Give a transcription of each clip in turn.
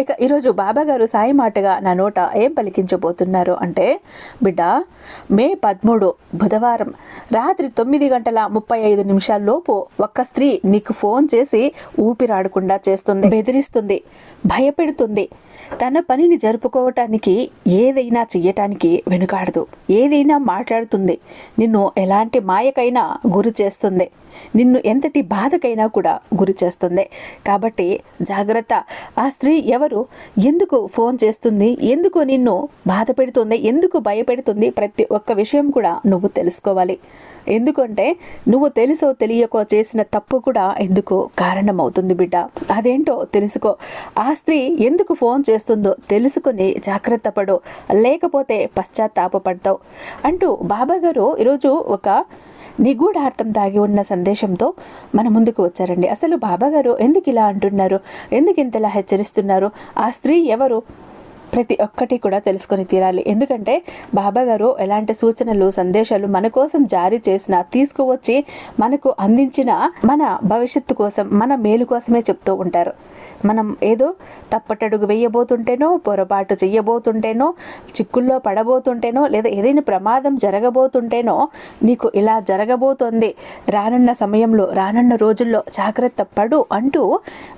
ఇక ఈరోజు బాబాగారు సాయి మాటగా నా నోట ఏం పలికించబోతున్నారు అంటే బిడ్డ మే పదమూడు బుధవారం రాత్రి తొమ్మిది గంటల ముప్పై ఐదు నిమిషాల్లోపు ఒక్క స్త్రీ నీకు ఫోన్ చేసి ఊపిరాడకుండా చేస్తుంది బెదిరిస్తుంది భయపెడుతుంది. తన పనిని జరుపుకోవటానికి ఏదైనా చెయ్యటానికి వెనుకాడదు. ఏదైనా మాట్లాడుతుంది. నిన్ను ఎలాంటి మాయకైనా గురి చేస్తుంది. నిన్ను ఎంతటి బాధకైనా కూడా గురి చేస్తుంది. కాబట్టి జాగ్రత్త. ఆ స్త్రీ ఎవరు? ఎందుకు ఫోన్ చేస్తుంది? ఎందుకు నిన్ను బాధ పెడుతుంది? ఎందుకు భయపెడుతుంది? ప్రతి ఒక్క విషయం కూడా నువ్వు తెలుసుకోవాలి. ఎందుకంటే నువ్వు తెలుసో తెలియకో చేసిన తప్పు కూడా ఎందుకు కారణమవుతుంది బిడ్డ? అదేంటో తెలుసుకో. ఆ స్త్రీ ఎందుకు ఫోన్ చేస్తుందో తెలుసుకుని జాగ్రత్త పడు లేకపోతే పశ్చాత్తాపపడతావు అంటూ బాబా గారు ఈరోజు ఒక నిగూఢార్థం దాగి ఉన్న సందేశంతో మన ముందుకు వచ్చారండి. అసలు బాబా గారు ఎందుకు ఇలా అంటున్నారు? ఎందుకు ఇంతలా హెచ్చరిస్తున్నారు? ఆ స్త్రీ ఎవరు? ప్రతి ఒక్కటి కూడా తెలుసుకొని తీరాలి. ఎందుకంటే బాబా గారు ఎలాంటి సూచనలు సందేశాలు మన కోసం జారీ చేసిన తీసుకువచ్చి మనకు అందించిన మన భవిష్యత్తు కోసం మన మేలు కోసమే చెప్తూ ఉంటారు. మనం ఏదో తప్పటడుగు వేయబోతుంటేనో పొరపాటు చెయ్యబోతుంటేనో చిక్కుల్లో పడబోతుంటేనో లేదా ఏదైనా ప్రమాదం జరగబోతుంటేనో నీకు ఇలా జరగబోతోంది రానున్న సమయంలో రానున్న రోజుల్లో జాగ్రత్త పడు అంటూ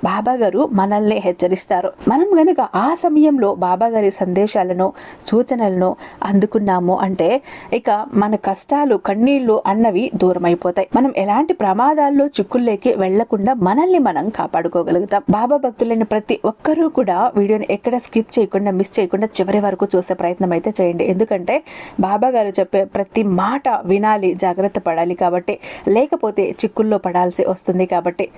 బాబా గారు మనల్ని హెచ్చరిస్తారు. మనం గనుక ఆ సమయంలో బాబా బాబాగారి సందేశాలను సూచనలను అందుకున్నాము అంటే ఇక మన కష్టాలు కన్నీళ్ళు అన్నవి దూరం అయిపోతాయి మనం ఎలాంటి ప్రమాదాల్లో చిక్కుల్లోకి వెళ్ళకుండా మనల్ని మనం కాపాడుకోగలుగుతాం. బాబా భక్తులైన ప్రతి ఒక్కరూ కూడా వీడియోని ఎక్కడ స్కిప్ చేయకుండా మిస్ చేయకుండా చివరి వరకు చూసే ప్రయత్నం అయితే చేయండి. ఎందుకంటే బాబా గారు చెప్పే ప్రతి మాట వినాలి జాగ్రత్త పడాలి కాబట్టి లేకపోతే చిక్కుల్లో పడాల్సి వస్తుంది కాబట్టి.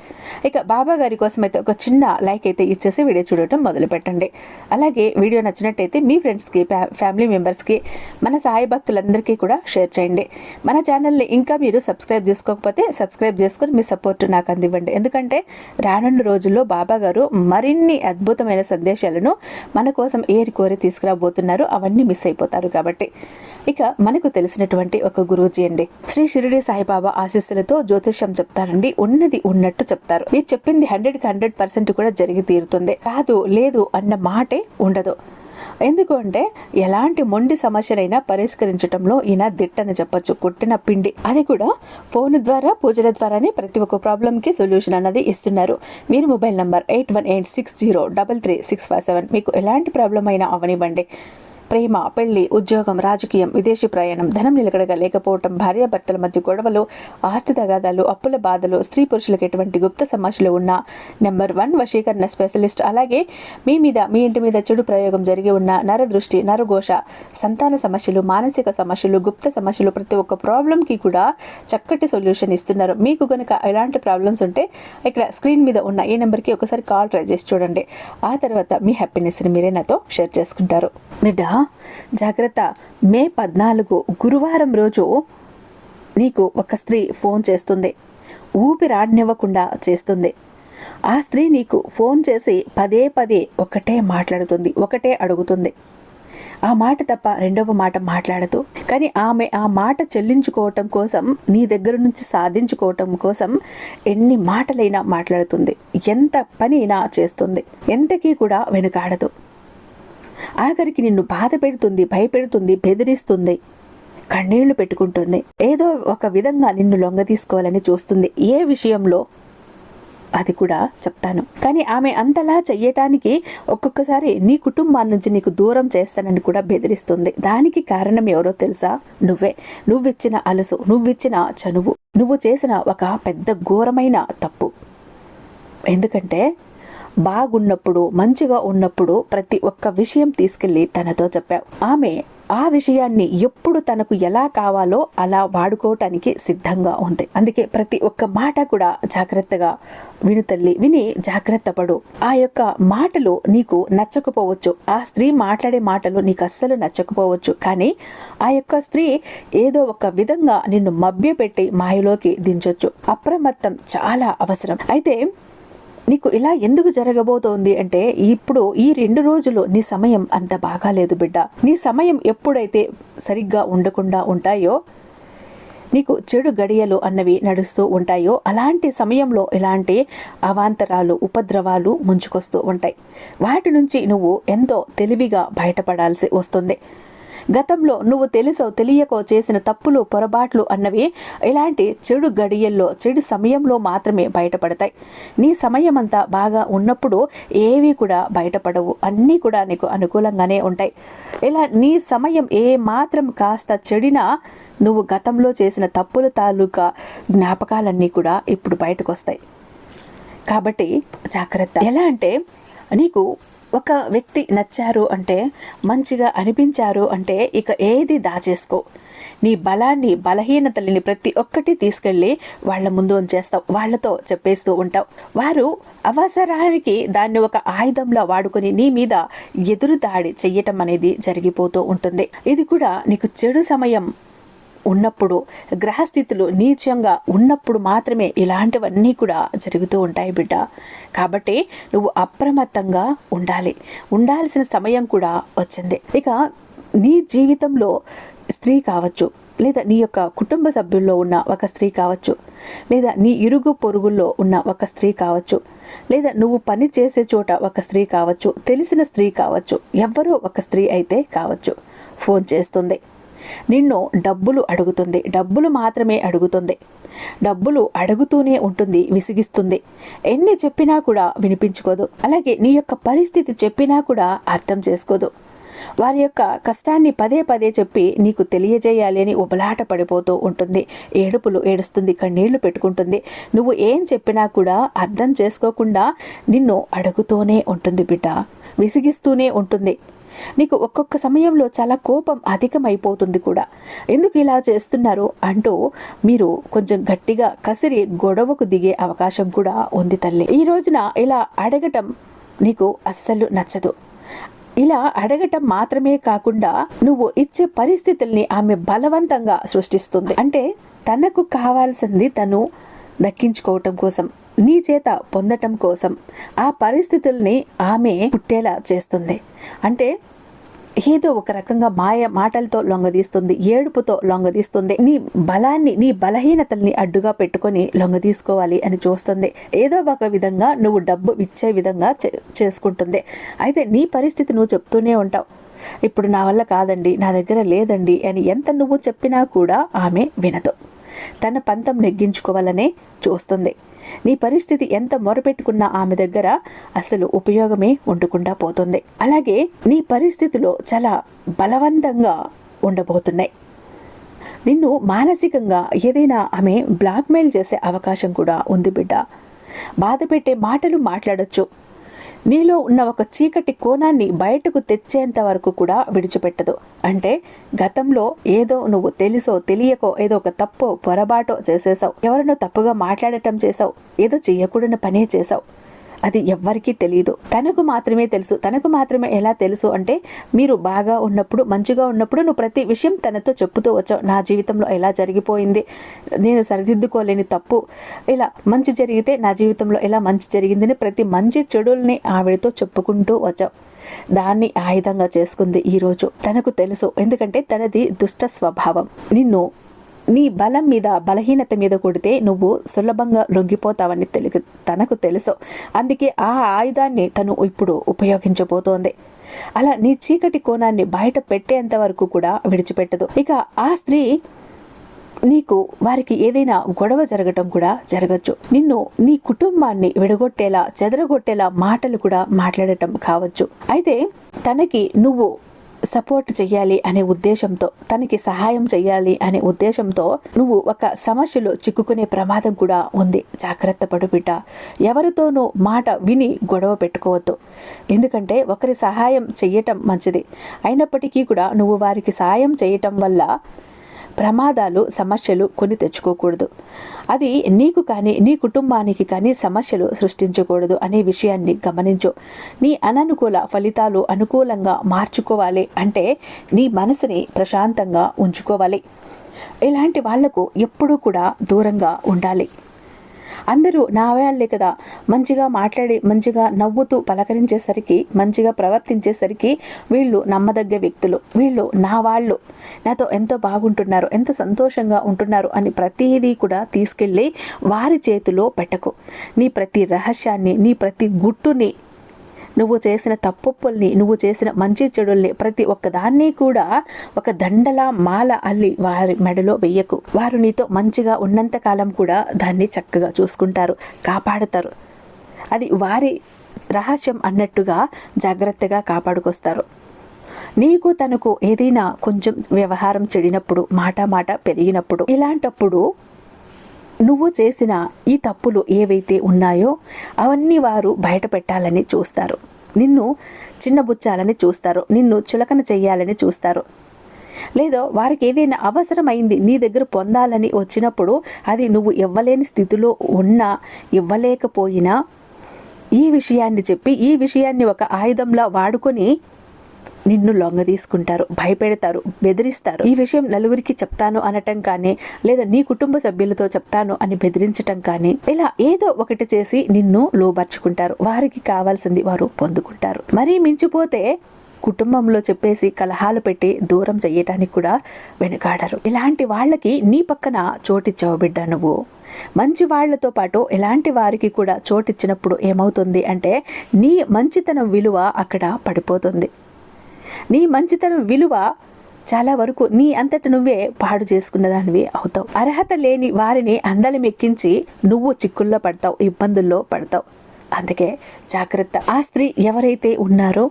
ఇక బాబా గారి కోసం అయితే ఒక చిన్న లైక్ అయితే ఇచ్చేసి వీడియో చూడటం మొదలు పెట్టండి అలాగే వీడియో నచ్చినట్టయితే మీ ఫ్రెండ్స్కి ఫ్యా- ఫ్యామిలీ మెంబర్స్కి మన సాయి భక్తులందరికీ కూడా షేర్ చేయండి. మన ఛానల్ని ఇంకా మీరు సబ్స్క్రైబ్ చేసుకోకపోతే సబ్స్క్రైబ్ చేసుకొని మీ సపోర్ట్ నాకు అందివ్వండి. ఎందుకంటే రానున్న రోజుల్లో బాబా గారు మరిన్ని అద్భుతమైన సందేశాలను మన కోసం ఏరి కోరి తీసుకురాబోతున్నారు. అవన్నీ మిస్ అయిపోతారు కాబట్టి. ఇక మనకు తెలిసినటువంటి ఒక గురూజీ అండి. శ్రీ షిరిడి సాయిబాబా ఆశీస్సులతో జ్యోతిష్యం చెప్తారండి. ఉన్నది ఉన్నట్టు చెప్తారు. మీరు చెప్పింది హండ్రెడ్కి హండ్రెడ్ పర్సెంట్ కూడా జరిగి తీరుతుంది. కాదు లేదు అన్న మాటే ఉండదు. ఎందుకు అంటే ఎలాంటి మొండి సమస్యలైనా పరిష్కరించడంలో ఈయన దిట్టని చెప్పొచ్చు. కొట్టిన పిండి. అది కూడా ఫోన్ ద్వారా పూజల ద్వారానే ప్రతి ఒక్క ప్రాబ్లంకి సొల్యూషన్ అన్నది ఇస్తున్నారు. మీరు mobile number eight one eight six zero double three six five seven. మీకు ఎలాంటి ప్రాబ్లం అయినా అవనివ్వండి. ప్రేమ పెళ్ళి ఉద్యోగం రాజకీయం విదేశీ ప్రయాణం ధనం నిలకడగా లేకపోవటం భార్యాభర్తల మధ్య గొడవలు ఆస్తి తగాదాలు అప్పుల బాధలు స్త్రీ పురుషులకు ఎటువంటి గుప్త సమస్యలు ఉన్న నెంబర్ వన్ వశీకరణ స్పెషలిస్ట్. అలాగే మీ మీద మీ ఇంటి మీద చెడు ప్రయోగం జరిగి ఉన్న నరదృష్టి నరఘోష సంతాన సమస్యలు మానసిక సమస్యలు గుప్త సమస్యలు ప్రతి ఒక్క ప్రాబ్లంకి కూడా చక్కటి సొల్యూషన్ ఇస్తున్నారు. మీకు కనుక ఎలాంటి ప్రాబ్లమ్స్ ఉంటే ఇక్కడ స్క్రీన్ మీద ఉన్న ఈ నెంబర్కి ఒకసారి కాల్ ట్రై చేసి చూడండి. ఆ తర్వాత మీ హ్యాపీనెస్ని మీరే నాతో షేర్ చేసుకుంటారు. బిడ్డ జాగ్రత్త. మే పద్నాలుగు గురువారం రోజు నీకు ఒక స్త్రీ ఫోన్ చేస్తుంది. ఊపిరాడనివ్వకుండా చేస్తుంది. ఆ స్త్రీ నీకు ఫోన్ చేసి పదే పదే ఒకటే మాట్లాడుతుంది ఒకటే అడుగుతుంది. ఆ మాట తప్ప రెండవ మాట మాట్లాడదు. కానీ ఆమె ఆ మాట చెల్లించుకోవటం కోసం నీ దగ్గర నుంచి సాధించుకోవటం కోసం ఎన్ని మాటలైనా మాట్లాడుతుంది. ఎంత పని అయినా చేస్తుంది. ఎంతకీ కూడా వెనుకాడదు. ఆఖరికి నిన్ను బాధ పెడుతుంది భయపెడుతుంది బెదిరిస్తుంది. కన్నీళ్ళు పెట్టుకుంటుంది. ఏదో ఒక విధంగా నిన్ను లొంగ తీసుకోవాలని చూస్తుంది. ఏ విషయంలో? అది కూడా చెప్తాను. కానీ ఆమె అంతలా చెయ్యటానికి ఒక్కొక్కసారి నీ కుటుంబాన్ని నుంచి నీకు దూరం చేస్తానని కూడా బెదిరిస్తుంది. దానికి కారణం ఎవరో తెలుసా? నువ్వే. నువ్విచ్చిన అలసు నువ్విచ్చిన చనువు నువ్వు చేసిన ఒక పెద్ద ఘోరమైన తప్పు. ఎందుకంటే బాగున్నప్పుడు మంచిగా ఉన్నప్పుడు ప్రతి ఒక్క విషయం తీసుకెళ్ళి తనతో చెప్పావు. ఆమె ఆ విషయాన్ని ఎప్పుడు తనకు ఎలా కావాలో అలా వాడుకోవటానికి సిద్ధంగా ఉంది. అందుకే ప్రతి ఒక్క మాట కూడా జాగ్రత్తగా విను తల్లి విని జాగ్రత్త పడు. ఆ యొక్క మాటలు నీకు నచ్చకపోవచ్చు. ఆ స్త్రీ మాట్లాడే మాటలు నీకు అస్సలు నచ్చకపోవచ్చు. కానీ ఆ యొక్క స్త్రీ ఏదో ఒక విధంగా నిన్ను మభ్యపెట్టి మాయలోకి దించొచ్చు. అప్రమత్తం చాలా అవసరం. అయితే నీకు ఇలా ఎందుకు జరగబోతోంది అంటే ఇప్పుడు ఈ రెండు రోజులు నీ సమయం అంత బాగాలేదు బిడ్డ. నీ సమయం ఎప్పుడైతే సరిగ్గా ఉండకుండా ఉంటాయో నీకు చెడు గడియలు అన్నవి నడుస్తూ ఉంటాయో అలాంటి సమయంలో ఇలాంటి అవాంతరాలు ఉపద్రవాలు ముంచుకొస్తూ ఉంటాయి. వాటి నుంచి నువ్వు ఎంతో తెలివిగా బయటపడాల్సి వస్తుంది. గతంలో నువ్వు తెలుసో తెలియకో చేసిన తప్పులు పొరపాట్లు అన్నవి ఇలాంటి చెడు గడియల్లో చెడు సమయంలో మాత్రమే బయటపడతాయి. నీ సమయం అంతా బాగా ఉన్నప్పుడు ఏవి కూడా బయటపడవు. అన్నీ కూడా నీకు అనుకూలంగానే ఉంటాయి. ఇలా నీ సమయం ఏ మాత్రం కాస్త చెడినా నువ్వు గతంలో చేసిన తప్పుల తాలూకా జ్ఞాపకాలన్నీ కూడా ఇప్పుడు బయటకు వస్తాయి కాబట్టి జాగ్రత్త. ఎలా అంటే నీకు ఒక వ్యక్తి నచ్చారు అంటే మంచిగా అనిపించారు అంటే ఇక ఏది దాచేసుకో. నీ బలాన్ని బలహీనతలని ప్రతి ఒక్కటి తీసుకెళ్ళి వాళ్ళ ముందు ఉంచేస్తావు వాళ్ళతో చెప్పేస్తూ ఉంటావు. వారు అవసరానికి దాన్ని ఒక ఆయుధంలో వాడుకొని నీ మీద ఎదురు దాడి చెయ్యటం అనేది జరిగిపోతూ ఉంటుంది. ఇది కూడా నీకు చెడు సమయం ఉన్నప్పుడు గ్రహస్థితులు నీచంగా ఉన్నప్పుడు మాత్రమే ఇలాంటివన్నీ కూడా జరుగుతూ ఉంటాయి బిడ్డ. కాబట్టి నువ్వు అప్రమత్తంగా ఉండాలి. ఉండాల్సిన సమయం కూడా వచ్చింది. ఇక నీ జీవితంలో స్త్రీ కావచ్చు లేదా నీ యొక్క కుటుంబ సభ్యుల్లో ఉన్న ఒక స్త్రీ కావచ్చు లేదా నీ ఇరుగు పొరుగుల్లో ఉన్న ఒక స్త్రీ కావచ్చు లేదా నువ్వు పని చేసే చోట ఒక స్త్రీ కావచ్చు తెలిసిన స్త్రీ కావచ్చు ఎవ్వరో ఒక స్త్రీ అయితే కావచ్చు. ఫోన్ చేస్తుంది. నిన్ను డబ్బులు అడుగుతుంది. డబ్బులు మాత్రమే అడుగుతుంది. డబ్బులు అడుగుతూనే ఉంటుంది విసిగిస్తుంది. ఎన్ని చెప్పినా కూడా వినిపించుకోదు. అలాగే నీ యొక్క పరిస్థితి చెప్పినా కూడా అర్థం చేసుకోదు. వారి యొక్క కష్టాన్ని పదే పదే చెప్పి నీకు తెలియజేయాలి అని ఉబలాట పడిపోతూ ఉంటుంది. ఏడుపులు ఏడుస్తుంది కన్నీళ్ళు పెట్టుకుంటుంది. నువ్వు ఏం చెప్పినా కూడా అర్థం చేసుకోకుండా నిన్ను అడుగుతూనే ఉంటుంది బిడ్డ. విసిగిస్తూనే ఉంటుంది. నీకు ఒక్కొక్క సమయంలో చాలా కోపం అధికమైపోతుంది కూడా. ఎందుకు ఇలా చేస్తున్నారు అంటూ మీరు కొంచెం గట్టిగా కసిరి గొడవకు దిగే అవకాశం కూడా ఉంది తల్లి. ఈ రోజున ఇలా అడగటం నీకు అస్సలు నచ్చదు. ఇలా అడగటం మాత్రమే కాకుండా నువ్వు ఇచ్చే పరిస్థితుల్ని ఆమె బలవంతంగా సృష్టిస్తుంది. అంటే తనకు కావాల్సింది తను దక్కించుకోవటం కోసం. నీ చేత పొందటం కోసం ఆ పరిస్థితుల్ని ఆమె పుట్టేలా చేస్తుంది. అంటే ఏదో ఒక రకంగా మాయ మాటలతో లొంగదీస్తుంది ఏడుపుతో లొంగదీస్తుంది. నీ బలాన్ని నీ బలహీనతల్ని అడ్డుగా పెట్టుకొని లొంగదీసుకోవాలి అని చూస్తుంది. ఏదో ఒక విధంగా నువ్వు డబ్బు ఇచ్చే విధంగా చేసుకుంటుంది. అయితే నీ పరిస్థితి నువ్వు చెప్తూనే ఉంటావు. ఇప్పుడు నా వల్ల కాదండి నా దగ్గర లేదండి అని ఎంత నువ్వు చెప్పినా కూడా ఆమె వినదు. తన పంతం నెగ్గించుకోవాలనే చూస్తుంది. నీ పరిస్థితి ఎంత మొరపెట్టుకున్నా ఆమె దగ్గర అసలు ఉపయోగమే ఉండకుండా పోతుంది. అలాగే నీ పరిస్థితిలో చాలా బలవంతంగా ఉండబోతున్నాయి. నిన్ను మానసికంగా ఏదైనా ఆమె బ్లాక్మెయిల్ చేసే అవకాశం కూడా ఉంది బిడ్డ. బాధ పెట్టే మాటలు మాట్లాడొచ్చు. నీలో ఉన్న ఒక చీకటి కోణాన్ని బయటకు తెచ్చేంత వరకు కూడా విడిచిపెట్టదు. అంటే గతంలో ఏదో నువ్వు తెలుసో తెలియకో ఏదో ఒక తప్పో పొరపాటో చేసేసావు ఎవరినో తప్పుగా మాట్లాడటం చేసావు ఏదో చెయ్యకూడని పనే చేసావు అది ఎవ్వరికీ తెలియదు తనకు మాత్రమే తెలుసు. తనకు మాత్రమే ఎలా తెలుసు అంటే మీరు బాగా ఉన్నప్పుడు మంచిగా ఉన్నప్పుడు నువ్వు ప్రతి విషయం తనతో చెప్పుతూ వచ్చావు. నా జీవితంలో ఎలా జరిగిపోయింది? నేను సరిదిద్దుకోలేని తప్పు. ఇలా మంచి జరిగితే నా జీవితంలో ఎలా మంచి జరిగిందని ప్రతి మంచి చెడుల్ని ఆవిడతో చెప్పుకుంటూ వచ్చావు. దాన్ని ఆయుధంగా చేసుకుంది ఈరోజు తనకు తెలుసు. ఎందుకంటే తనది దుష్ట స్వభావం. నిన్ను నీ బలం మీద బలహీనత మీద కొడితే నువ్వు సులభంగా లొంగిపోతావని తెలుగు తనకు తెలుసు. అందుకే ఆ ఆయుధాన్ని తను ఇప్పుడు ఉపయోగించబోతోంది. అలా నీ చీకటి కోణాన్ని బయట పెట్టేంత వరకు కూడా విడిచిపెట్టదు. ఇక ఆ స్త్రీ నీకు వారికి ఏదైనా గొడవ జరగటం కూడా జరగచ్చు. నిన్ను నీ కుటుంబాన్ని విడగొట్టేలా చెదరగొట్టేలా మాటలు కూడా మాట్లాడటం కావచ్చు. అయితే తనకి నువ్వు సపోర్ట్ చేయాలి అనే ఉద్దేశంతో తనకి సహాయం చేయాలి అనే ఉద్దేశంతో నువ్వు ఒక సమస్యలో చిక్కుకునే ప్రమాదం కూడా ఉంది. జాగ్రత్త పడు బిడ్డ. ఎవరితోనూ మాట విని గొడవ పెట్టుకోవద్దు. ఎందుకంటే ఒకరి సహాయం చెయ్యటం మంచిది. అయినప్పటికీ కూడా నువ్వు వారికి సహాయం చేయటం వల్ల ప్రమాదాలు సమస్యలు కొని తెచ్చుకోకూడదు. అది నీకు కానీ నీ కుటుంబానికి కానీ సమస్యలు సృష్టించకూడదు అనే విషయాన్ని గమనించు. నీ అననుకూల ఫలితాలు అనుకూలంగా మార్చుకోవాలి అంటే నీ మనసుని ప్రశాంతంగా ఉంచుకోవాలి. ఇలాంటి వాళ్ళకు ఎప్పుడూ కూడా దూరంగా ఉండాలి. అందరూ నా వాళ్ళే కదా. మంచిగా మాట్లాడి మంచిగా నవ్వుతూ పలకరించేసరికి మంచిగా ప్రవర్తించేసరికి వీళ్ళు నమ్మదగ్గ వ్యక్తులు. వీళ్ళు నా వాళ్ళు. నాతో ఎంతో బాగుంటున్నారు ఎంత సంతోషంగా ఉంటున్నారు అని ప్రతిదీ కూడా తీసుకెళ్ళి వారి చేతిలో పెట్టకు. నీ ప్రతి రహస్యాన్ని నీ ప్రతి గుట్టుని నువ్వు చేసిన తప్పుల్ని నువ్వు చేసిన మంచి చెడుల్ని ప్రతి ఒక్కదాన్ని కూడా ఒక దండలా మాల అల్లి వారి మెడలో వెయ్యకు వారు నీతో మంచిగా ఉన్నంత కాలం కూడా దాన్ని చక్కగా చూసుకుంటారు కాపాడుతారు. అది వారి రహస్యం అన్నట్టుగా జాగ్రత్తగా కాపాడుకొస్తారు. నీకు తనకు ఏదైనా కొంచెం వ్యవహారం చెడినప్పుడు మాట మాట పెరిగినప్పుడు ఇలాంటప్పుడు నువ్వు చేసిన ఈ తప్పులు ఏవైతే ఉన్నాయో అవన్నీ వారు బయటపెట్టాలని చూస్తారు. నిన్ను చిన్నబుచ్చాలని చూస్తారు. నిన్ను చులకన చెయ్యాలని చూస్తారు. లేదో వారికి ఏదైనా అవసరమైంది నీ దగ్గర పొందాలని వచ్చినప్పుడు అది నువ్వు ఇవ్వలేని స్థితిలో ఉన్నా ఇవ్వలేకపోయినా ఈ విషయాన్ని చెప్పి ఈ విషయాన్ని ఒక ఆయుధంలా వాడుకొని నిన్ను లొంగ తీసుకుంటారు భయపెడతారు బెదిరిస్తారు. ఈ విషయం నలుగురికి చెప్తాను అనటం కానీ లేదా నీ కుటుంబ సభ్యులతో చెప్తాను అని బెదిరించటం కానీ ఇలా ఏదో ఒకటి చేసి నిన్ను లోబర్చుకుంటారు. వారికి కావాల్సింది వారు పొందుకుంటారు. మరీ మించిపోతే కుటుంబంలో చెప్పేసి కలహాలు పెట్టి దూరం చెయ్యటానికి కూడా వెనుకాడరు. ఇలాంటి వాళ్ళకి నీ పక్కన చోటిచ్చావు బిడ్డ నువ్వు. మంచి వాళ్ళతో పాటు ఇలాంటి వారికి కూడా చోటిచ్చినప్పుడు ఏమవుతుంది అంటే నీ మంచితనం విలువ అక్కడ పడిపోతుంది. నీ మంచితనం విలువ చాలా వరకు నీ అంతట నువ్వే పాడు చేసుకున్న దానివి అవుతావు. అర్హత లేని వారిని అందలం ఎక్కించి నువ్వు చిక్కుల్లో పడతావు ఇబ్బందుల్లో పడతావు. అందుకే జాగ్రత్త. ఆ స్త్రీ ఎవరైతే ఉన్నారో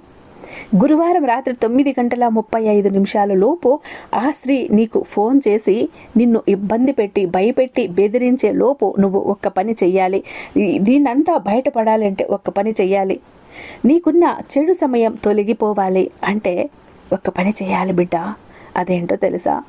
గురువారం రాత్రి తొమ్మిది గంటల ముప్పై ఐదు నిమిషాల లోపు ఆ స్త్రీ నీకు ఫోన్ చేసి నిన్ను ఇబ్బంది పెట్టి భయపెట్టి బెదిరించే లోపు నువ్వు ఒక్క పని చెయ్యాలి. దీన్నంతా బయటపడాలంటే ఒక్క పని చెయ్యాలి. నీకున్న చెడు సమయం తొలగిపోవాలి. అంటే ఒక్క పని చేయాలి బిడ్డ. అదేంటో తెలుసా?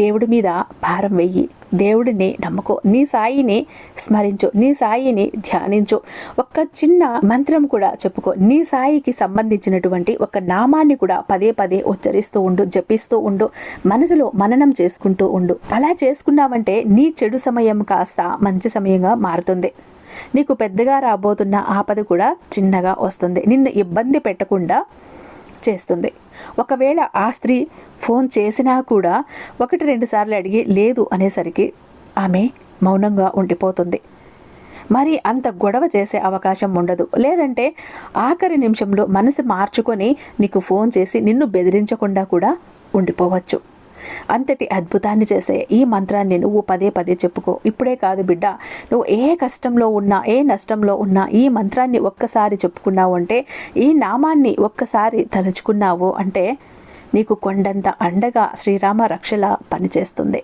దేవుడి మీద భారం వెయ్యి. దేవుడిని నమ్ముకో. నీ సాయిని స్మరించు. నీ సాయిని ధ్యానించు. ఒక్క చిన్న మంత్రం కూడా చెప్పుకో. నీ సాయికి సంబంధించినటువంటి ఒక నామాన్ని కూడా పదే పదే ఉచ్చరిస్తూ ఉండు జపిస్తూ ఉండు మనసులో మననం చేసుకుంటూ ఉండు. అలా చేసుకున్నావంటే నీ చెడు సమయం కాస్త మంచి సమయంగా మారుతుంది. నీకు పెద్దగా రాబోతున్న ఆపద కూడా చిన్నగా వస్తుంది. నిన్ను ఇబ్బంది పెట్టకుండా చేస్తుంది. ఒకవేళ ఆ స్త్రీ ఫోన్ చేసినా కూడా ఒకటి రెండు సార్లు అడిగి లేదు అనేసరికి ఆమె మౌనంగా ఉండిపోతుంది. మరి అంత గొడవ చేసే అవకాశం ఉండదు. లేదంటే ఆఖరి నిమిషంలో మనసు మార్చుకొని నీకు ఫోన్ చేసి నిన్ను బెదిరించకుండా కూడా ఉండిపోవచ్చు. అంతటి అద్భుతాన్ని చేసే ఈ మంత్రాన్ని నువ్వు పదే పదే చెప్పుకో. ఇప్పుడే కాదు బిడ్డ నువ్వు ఏ కష్టంలో ఉన్నా ఏ నష్టంలో ఉన్నా ఈ మంత్రాన్ని ఒక్కసారి చెప్పుకున్నావు అంటే ఈ నామాన్ని ఒక్కసారి తలుచుకున్నావు అంటే నీకు కొండంత అండగా శ్రీరామ రక్షల పనిచేస్తుంది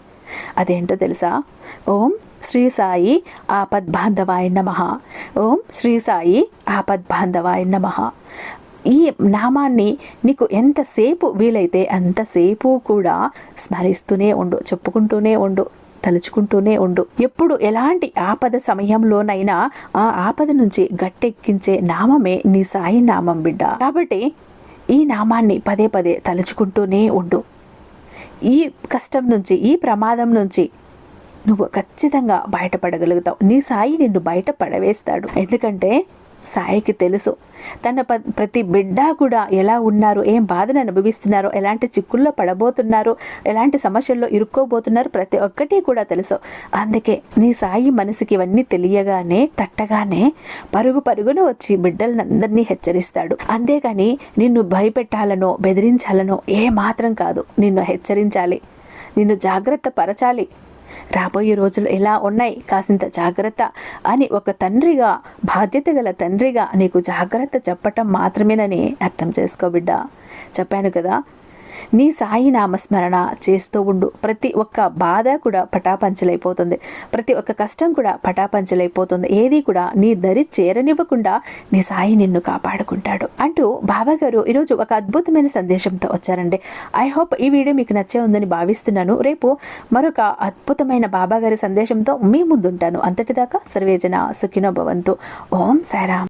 అదేంటో తెలుసా? ఓం శ్రీ సాయి ఆపద్బాంధవాయ నమ. ఓం శ్రీ సాయి ఆపద్బాంధవాయ నమ. ఈ నామాన్ని నీకు ఎంతసేపు వీలైతే అంతసేపు కూడా స్మరిస్తూనే ఉండు చెప్పుకుంటూనే ఉండు తలుచుకుంటూనే ఉండు. ఎప్పుడు ఎలాంటి ఆపద సమయంలోనైనా ఆ ఆపద నుంచి గట్టెక్కించే నామమే నీ సాయి నామం బిడ్డ. కాబట్టి ఈ నామాన్ని పదే పదే తలుచుకుంటూనే ఉండు. ఈ కష్టం నుంచి ఈ ప్రమాదం నుంచి నువ్వు ఖచ్చితంగా బయటపడగలుగుతావు. నీ సాయి నిన్ను బయట పడవేస్తాడు. ఎందుకంటే సాయికి తెలుసు. తన ప్రతి బిడ్డ కూడా ఎలా ఉన్నారు ఏం బాధను అనుభవిస్తున్నారో ఎలాంటి చిక్కుల్లో పడబోతున్నారు ఎలాంటి సమస్యల్లో ఇరుక్కోబోతున్నారు ప్రతి ఒక్కటి కూడా తెలుసు. అందుకే నీ సాయి మనసుకి ఇవన్నీ తెలియగానే తట్టగానే పరుగు పరుగున వచ్చి బిడ్డలందరినీ హెచ్చరిస్తాడు. అంతేగాని నిన్ను భయపెట్టాలనో బెదిరించాలనో ఏ మాత్రం కాదు. నిన్ను హెచ్చరించాలి. నిన్ను జాగ్రత్త పరచాలి. రాబోయే రోజులు ఎలా ఉన్నాయి? కాసింత జాగ్రత్త అని ఒక తండ్రిగా బాధ్యత గల తండ్రిగా నీకు జాగ్రత్త చెప్పటం మాత్రమేనని అర్థం చేసుకో బిడ్డ. చెప్పాను కదా నీ సాయి నామస్మరణ చేస్తూ ఉండు. ప్రతి ఒక్క బాధ కూడా పటాపంచలైపోతుంది. ప్రతి ఒక్క కష్టం కూడా పటాపంచలైపోతుంది. ఏది కూడా నీ దరి చేరనివ్వకుండా నీ సాయి నిన్ను కాపాడుకుంటాడు అంటూ బాబా గారు ఈరోజు ఒక అద్భుతమైన సందేశంతో వచ్చారండి. ఐ హోప్ ఈ వీడియో మీకు నచ్చే ఉందని భావిస్తున్నాను. రేపు మరొక అద్భుతమైన బాబా గారి సందేశంతో మీ ముందుంటాను. అంతటిదాకా సర్వేజన సుఖినో భవంతు. ఓం సారాం